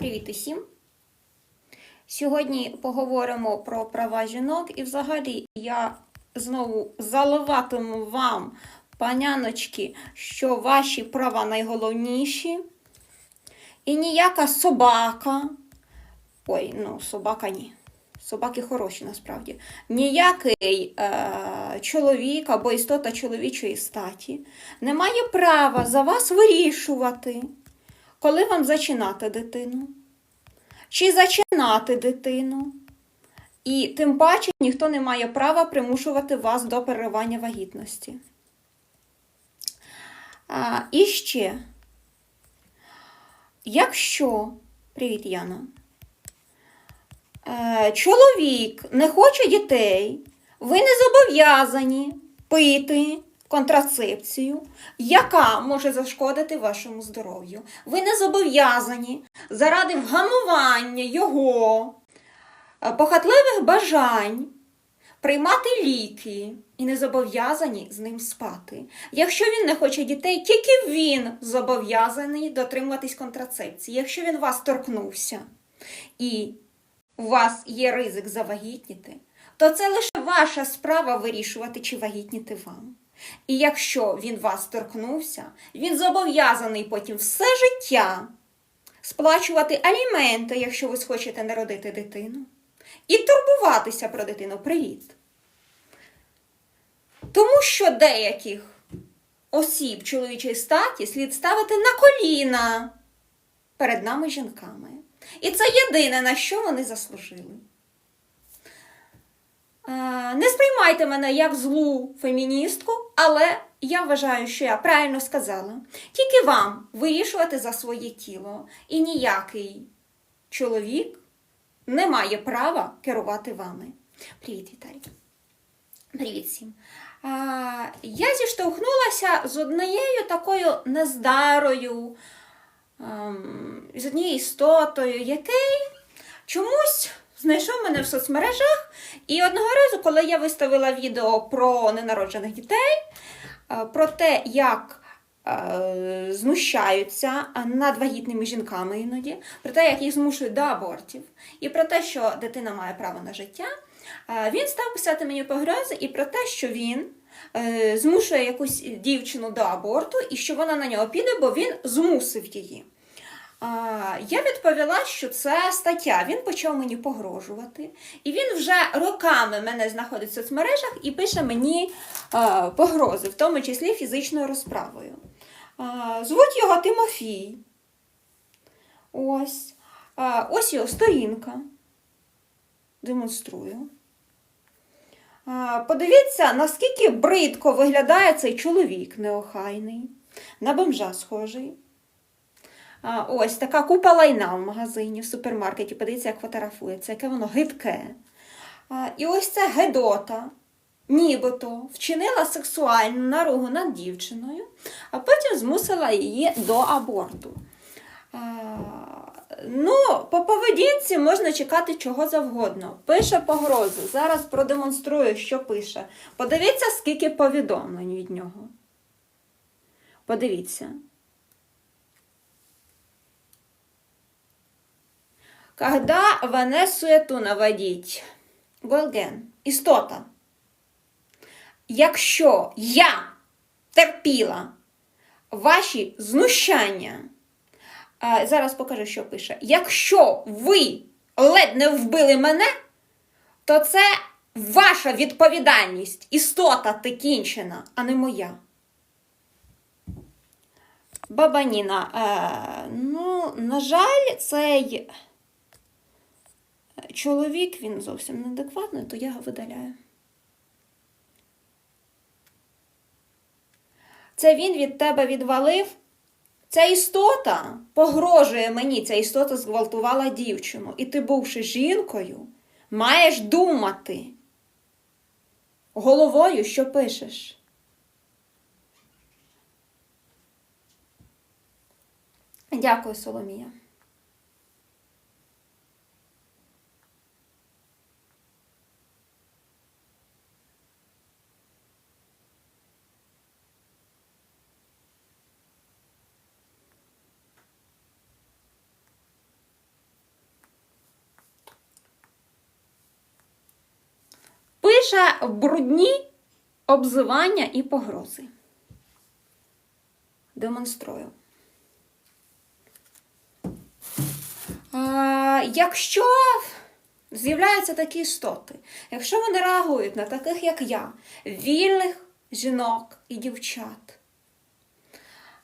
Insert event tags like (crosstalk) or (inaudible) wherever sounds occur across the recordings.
Привіт усім! Сьогодні поговоримо про права жінок, і взагалі я знову заливатиму вам, паняночки, що ваші права найголовніші. І ніяка собака. Ой, ну, собака ні. Собаки хороші насправді. Ніякий е, чоловік або істота чоловічої статі не має права за вас вирішувати, коли вам зачинати дитину, чи зачинати дитину. І тим паче ніхто не має права примушувати вас до переривання вагітності. А, і ще, якщо, привіт, Яна, е, чоловік не хоче дітей, ви не зобов'язані пити контрацепцію, яка може зашкодити вашому здоров'ю. Ви не зобов'язані заради вгамування його е, похотливих бажань приймати ліки і не зобов'язані з ним спати. Якщо він не хоче дітей, тільки він зобов'язаний дотримуватись контрацепції. Якщо він вас торкнувся і у вас є ризик завагітніти, то це лише ваша справа вирішувати, чи вагітніти вам. І якщо він вас торкнувся, він зобов'язаний потім все життя сплачувати аліменти, якщо ви схочете народити дитину, і турбуватися про дитину. Привіт. Тому що деяких осіб чоловічої статі слід ставити на коліна перед нами жінками. І це єдине, на що вони заслужили. Е, Не сприймайте мене як злу феміністку, але я вважаю, що я правильно сказала. Тільки вам вирішувати за своє тіло. І ніякий чоловік не має права керувати вами. Привіт, Віталій. Привіт всім. Я зіштовхнулася з однією такою нездарою, ем, з однією істотою, який чомусь знайшов мене в соцмережах. І одного разу, коли я виставила відео про ненароджених дітей, е, про те, як е, знущаються над вагітними жінками іноді, про те, як їх змушують до абортів, і про те, що дитина має право на життя, е, він став писати мені погрози і про те, що він змушує якусь дівчину до аборту і що вона на нього піде, бо він змусив її. Я відповіла, що це стаття. Він почав мені погрожувати, і він вже роками мене знаходить в соцмережах і пише мені погрози, в тому числі фізичною розправою. Звуть його Тимофій. Ось. Ось його сторінка. Демонструю. Подивіться, наскільки бридко виглядає цей чоловік неохайний, на бомжа схожий. Ось така купа лайна в магазині, в супермаркеті. Подивіться, як фотографується, яке воно гидке. І ось це Гедота, нібито вчинила сексуальну наругу над дівчиною, а потім змусила її до аборту. Ну, по поведінці можна чекати чого завгодно. Пише погрозу. Зараз продемонструю, що пише. Подивіться, скільки повідомлень від нього. Подивіться. Когда Ванессу эту наводіть? Голген. Істота. Якщо я терпіла ваші знущання, зараз покажу, що пише. Якщо ви ледь не вбили мене, то це ваша відповідальність. Істота ти а не моя. Баба Ніна, е, ну, на жаль, цей чоловік, він зовсім неадекватний, то я його видаляю. Це він від тебе відвалив. Ця істота погрожує мені, ця істота зґвалтувала дівчину. І ти, бувши жінкою, маєш думати головою, що пишеш. Дякую, Соломія. Пише брудні обзивання і погрози. Демонструю. А, якщо з'являються такі істоти, якщо вони реагують на таких, як я, вільних жінок і дівчат,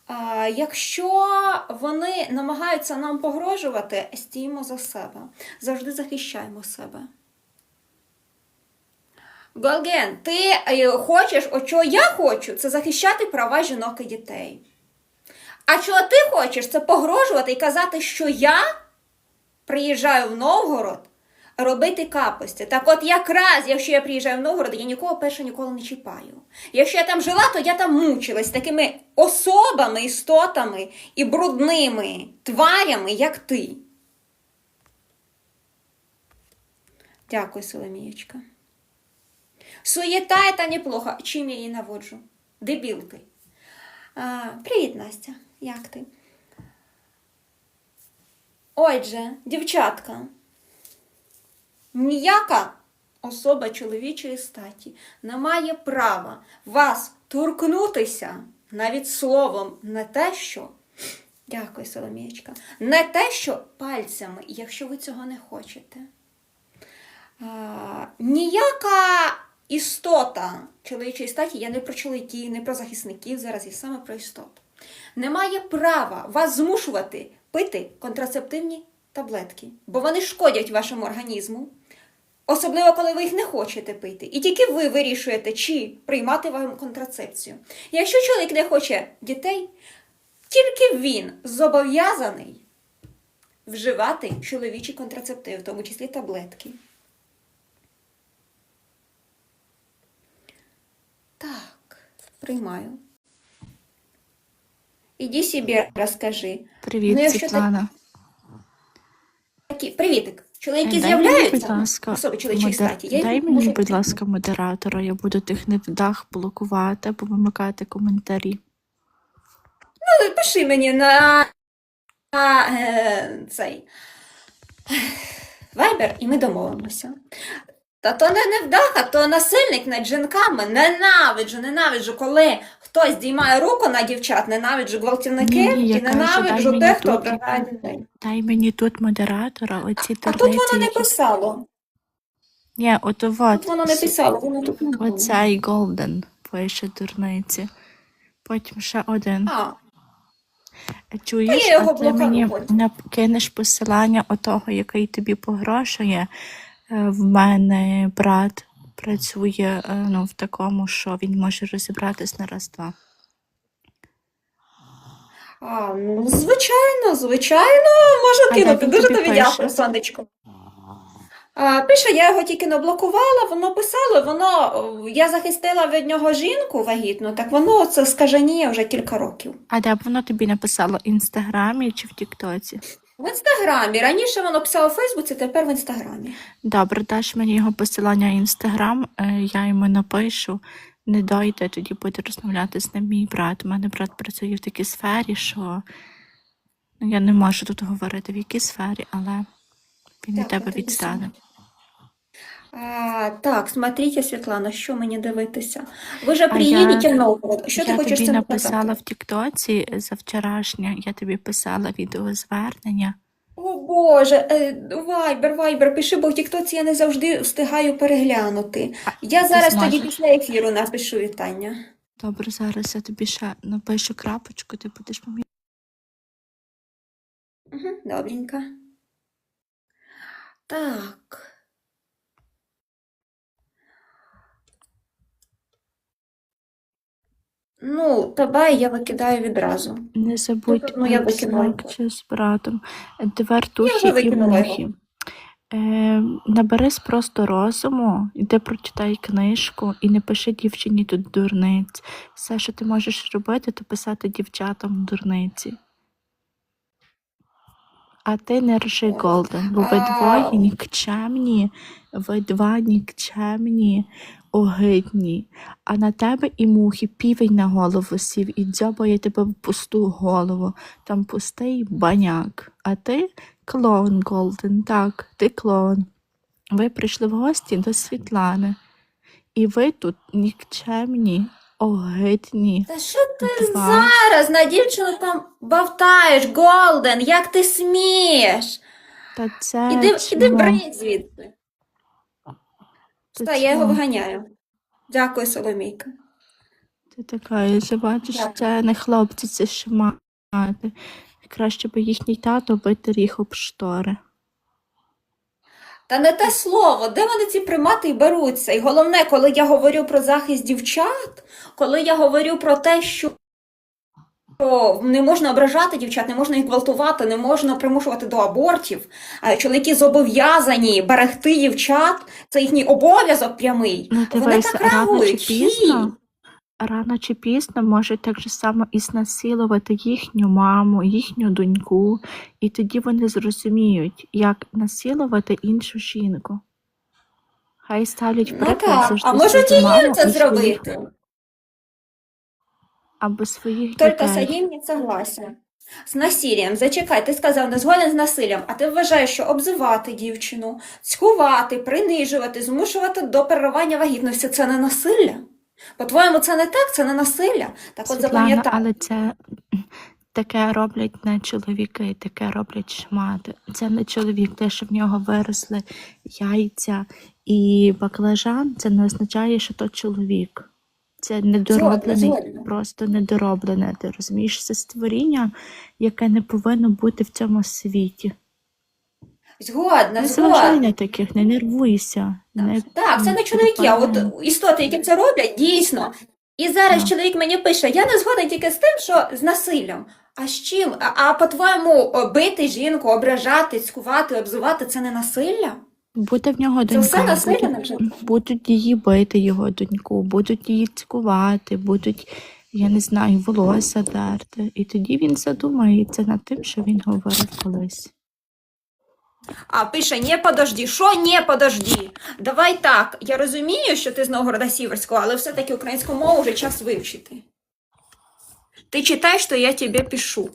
а, якщо вони намагаються нам погрожувати, стіймо за себе, завжди захищаємо себе. Голген, ти е, хочеш, о чого я хочу, це захищати права жінок і дітей. А чого ти хочеш, це погрожувати і казати, що я приїжджаю в Новгород робити капості. Так от якраз, якщо я приїжджаю в Новгород, я нікого перше ніколи не чіпаю. Якщо я там жила, то я там мучилась такими особами, істотами і брудними тварями, як ти. Дякую, Соломієчка. Суєта та неплохо. Чим я її наводжу? Дебілки. А, привіт, Настя. Як ти? Отже, дівчатка, ніяка особа чоловічої статі не має права вас торкнутися навіть словом не те, що. Дякую, Соломієчка. Не те, що пальцями, якщо ви цього не хочете. А, ніяка істота чоловічої статі, я не про чоловіків, не про захисників, зараз я саме про істоту. Не має права вас змушувати пити контрацептивні таблетки, бо вони шкодять вашому організму, особливо коли ви їх не хочете пити. І тільки ви вирішуєте, чи приймати вам контрацепцію. Якщо чоловік не хоче дітей, тільки він зобов'язаний вживати чоловічі контрацептиви, в тому числі таблетки. Так, приймаю. Іди собі розкажи. Привіт, Ну, Світлана. Такі, привітик. Чоловіки з'являються. будь ласка, Особи чоловічої модер- статі. Я Дай мені, можу- будь ласка, модератора. Я буду тих невдах блокувати або вимикати коментарі. Ну, пиши мені на, на е, цей вайбер, і ми домовимося. Та то не невдаха, то насильник над жінками. Ненавиджу, ненавиджу, коли хтось здіймає руку на дівчат, ненавиджу гвалтівників і ненавиджу дай тих, хто ображає дітей. Дай мені тут модератора, оці А тут воно не які- писало. Ні, от Тут воно не писало, воно тут не було. Оцей Голден пише дурниці. Потім ще один. А, Чуєш, я його а ти мені блокую кинеш посилання отого, який тобі погрошує. Е, В мене брат працює е, ну, в такому, що він може розібратись на раз-два. а, ну, звичайно, звичайно, можу А як кинути. Дуже тобі дякую, сонечко. А, пише, я його тільки не блокувала, воно писало, воно, я захистила від нього жінку вагітну, так воно це скаженіє вже кілька років. А де б воно тобі написало? В інстаграмі чи в Тіктоці? В інстаграмі. Раніше воно писало у Фейсбуці, тепер в інстаграмі. Добре, даш мені його посилання в інстаграм, е, я йому напишу. Не дойде, тоді буде розмовляти з ним мій брат. У мене брат працює в такій сфері, що ну, я не можу тут говорити в якій сфері, але він від тебе тобі, відстане. А, так, смотрите, Світлана, що мені дивитися. Ви же А приїдете Новгород. Що ти я хочеш тобі написала в Тіктоці за вчорашнє, я тобі писала відеозвернення. О Боже, е, Вайбер, Вайбер, пиши, бо в Тіктоці я не завжди встигаю переглянути. Я ти зараз тоді після ефіру напишу вітання. Добре, зараз я тобі ще напишу крапочку, ти будеш пам'ятати. Угу, добренько. Так. Ну, тебе я викидаю відразу. Не забудь ну, я е, чи з братом. Я і мухи. Е, наберись просто розуму, іди прочитай книжку і не пиши дівчині тут дурниць. Все, що ти можеш робити, то писати дівчатам дурниці. А ти не ржи Голден, бо ви двоє нікчемні, ви два нікчемні, огидні. А на тебе і мухи півень на голову сів і дзьобає тебе в пусту голову. Там пустий баняк. А ти клоун Голден, так, ти клоун. Ви прийшли в гості до Світлани. І ви тут нікчемні, огидні. Та що ти Два. зараз на дівчину там бавтаєш, Голден, як ти смієш? Та це Іди, іди брить звідси. Та я його виганяю. Дякую, Соломійка. Ти така, я вже бачу, що це не хлопці, це шмати. Краще би їхній тато витер їх об штори. Та не те слово, де вони ці примати й беруться? І головне, коли я говорю про захист дівчат, коли я говорю про те, що не можна ображати дівчат, не можна їх гвалтувати, не можна примушувати до абортів. Чоловіки зобов'язані берегти дівчат, це їхній обов'язок прямий. Ну, Вони так реагують. Рано чи пізно можуть так же само і знасилувати їхню маму, їхню доньку, і тоді вони зрозуміють, як насилувати іншу жінку. Хай ставлять Ну приклад а можуть і їм це зробити. Або своїх Тільки дітей. Саїм не согласен. З насиллям, зачекай, ти сказав, не згоден з насиллям, а ти вважаєш, що обзивати дівчину, цькувати, принижувати, змушувати до переривання вагітності це не насилля? По-твоєму, це не так, це не насилля. Так от запам'ятай. але це таке роблять не чоловіки, таке роблять шмати. Це не чоловік, те, що в нього виросли яйця і баклажан, це не означає, що то чоловік. Це недороблений, згодна. просто недороблене. Ти розумієш, це створіння, яке не повинно бути в цьому світі. Згодна, Не згодна. таких, не нервуйся. Не Так, це не чоловіки, а от істоти, які це роблять, дійсно. І зараз Так. чоловік мені пише: я не згоден тільки з тим, що з насиллям. А з чим? А, а по-твоєму, бити жінку, ображати, цькувати, обзивати це не насилля? Буде в нього Це все насилля будуть, будуть її бити, його доньку, будуть її цькувати, будуть, я не знаю, волосся дерти. І тоді він задумається над тим, що він говорив колись. А пише, не подожди. Що не подожди? Давай так. Я розумію, що ти з Новгорода Сіверського, але все-таки українську мову вже час вивчити. Ти читай, що я тебе пишу.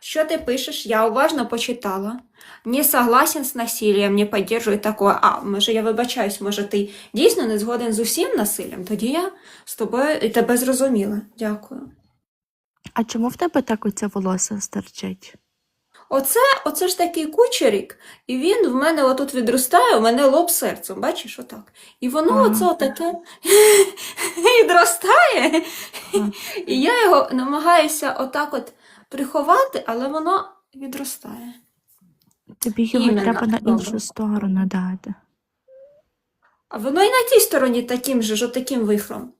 Що ти пишеш? Я уважно почитала. Не согласен з насиллям, не підтримую такое. А, може, я вибачаюсь, може, ти дійсно не згоден з усім насиллям? Тоді я з тобою і тебе зрозуміла. Дякую. А чому в тебе так оце волосся стерчить? Оце, оце ж такий кучерік, і він в мене отут відростає, у мене лоб серцем, бачиш, отак. І воно Ага. оце отаке (laughs) відростає, Ага. і я його намагаюся отак от приховати, але воно відростає. Тобі його Іменно, треба на іншу сторону дати. А воно і на тій стороні таким же, ж отаким вихром.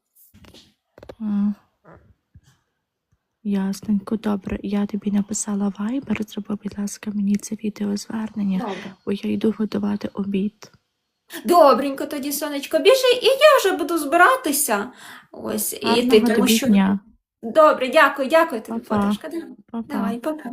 А. Ясненько, добре. Я тобі написала вайбер, зроби, будь ласка, мені це відеозвернення, Добре. бо я йду готувати обід. Добренько тоді, сонечко, біжи, і я вже буду збиратися. Ось, і ти, тому тобі що. дня. Добре, дякую, дякую тобі, Па-па. подружка. Па-па. Давай, папа.